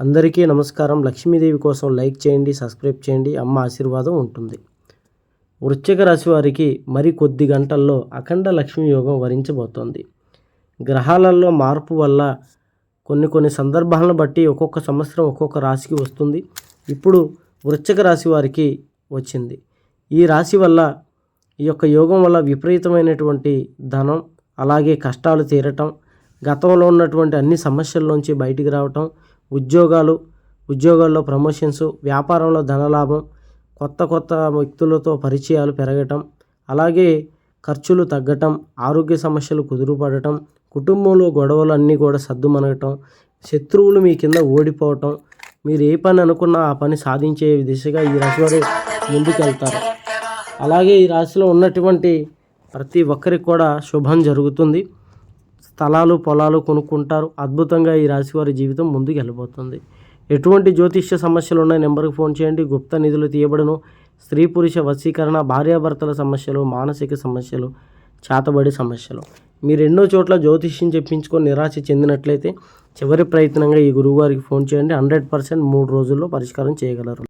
అందరికీ నమస్కారం. లక్ష్మీదేవి కోసం లైక్ చేయండి సబ్స్క్రైబ్ చేయండి. అమ్మ ఆశీర్వాదం ఉంటుంది. వృశ్చిక రాశి వారికి మరి కొద్ది గంటల్లో అఖండ లక్ష్మీ యోగం వరించబోతోంది. గ్రహాలలో మార్పు వల్ల కొన్ని కొన్ని సందర్భాలను బట్టి ఒక్కొక్క సంవత్సరం ఒక్కొక్క రాశికి వస్తుంది. ఇప్పుడు వృశ్చిక రాశి వారికి వచ్చింది. ఈ రాశి వల్ల ఈ యొక్క యోగం వల్ల విపరీతమైనటువంటి ధనం అలాగే కష్టాలు తీరటం గతంలో ఉన్నటువంటి అన్ని సమస్యల్లోంచి బయటికి రావటం ఉద్యోగాలు ఉద్యోగాల్లో ప్రమోషన్స్ వ్యాపారంలో ధనలాభం కొత్త కొత్త వ్యక్తులతో పరిచయాలు పెరగటం అలాగే ఖర్చులు తగ్గటం ఆరోగ్య సమస్యలు కుదురుపడటం కుటుంబంలో గొడవలు అన్నీ కూడా సర్దుమనగటం శత్రువులు మీ కింద ఓడిపోవటం మీరు ఏ పని అనుకున్నా ఆ పని సాధించే దిశగా ఈ రాశి వారు ముందుకెళ్తారు. అలాగే ఈ రాశిలో ఉన్నటువంటి ప్రతి ఒక్కరికి కూడా శుభం జరుగుతుంది. స్థలాలు పొలాలు కొనుక్కుంటారు. అద్భుతంగా ఈ రాశి వారి జీవితం ముందుకు వెళ్ళబోతుంది. ఎటువంటి జ్యోతిష్య సమస్యలు ఉన్నాయి నెంబర్కి ఫోన్ చేయండి. గుప్త నిధులు తీయబడను. స్త్రీ పురుష వశీకరణ భార్యాభర్తల సమస్యలు మానసిక సమస్యలు చేతబడి సమస్యలు. మీరు ఎన్నో చోట్ల జ్యోతిష్యం చెప్పించుకొని నిరాశ చెందినట్లయితే చివరి ప్రయత్నంగా ఈ గురువుగారికి ఫోన్ చేయండి. హండ్రెడ్ పర్సెంట్ మూడు రోజుల్లో పరిష్కారం చేయగలరు.